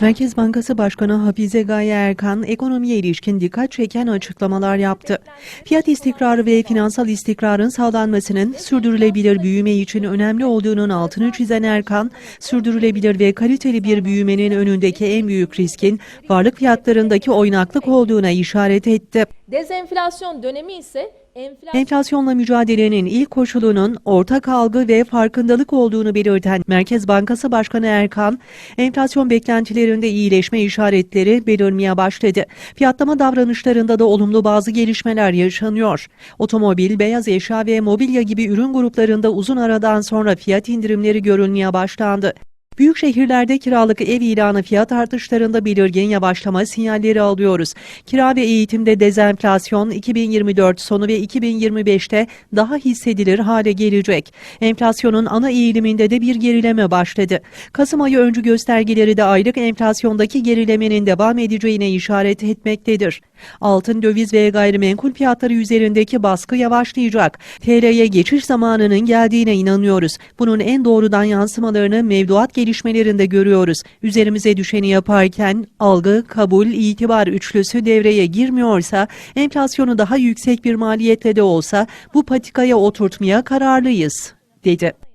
Merkez Bankası Başkanı Hafize Gaye Erkan, ekonomiye ilişkin dikkat çeken açıklamalar yaptı. Fiyat istikrarı ve finansal istikrarın sağlanmasının sürdürülebilir büyüme için önemli olduğunun altını çizen Erkan, sürdürülebilir ve kaliteli bir büyümenin önündeki en büyük riskin varlık fiyatlarındaki oynaklık olduğuna işaret etti. Dezenflasyon dönemi ise Enflasyonla mücadelenin ilk koşulunun ortak algı ve farkındalık olduğunu belirten Merkez Bankası Başkanı Erkan, enflasyon beklentilerinde iyileşme işaretleri belirmeye başladı. Fiyatlama davranışlarında da olumlu bazı gelişmeler yaşanıyor. Otomobil, beyaz eşya ve mobilya gibi ürün gruplarında uzun aradan sonra fiyat indirimleri görülmeye başlandı. Büyük şehirlerde kiralık ev ilanı fiyat artışlarında belirgin yavaşlama sinyalleri alıyoruz. Kira ve eğitimde dezenflasyon 2024 sonu ve 2025'te daha hissedilir hale gelecek. Enflasyonun ana eğiliminde de bir gerileme başladı. Kasım ayı öncü göstergeleri de aylık enflasyondaki gerilemenin devam edeceğine işaret etmektedir. Altın, döviz ve gayrimenkul fiyatları üzerindeki baskı yavaşlayacak. TL'ye geçiş zamanının geldiğine inanıyoruz. Bunun en doğrudan yansımalarını mevduat gelişmelerinde görüyoruz. Üzerimize düşeni yaparken algı, kabul, itibar üçlüsü devreye girmiyorsa, enflasyonu daha yüksek bir maliyetle de olsa bu patikaya oturtmaya kararlıyız, dedi.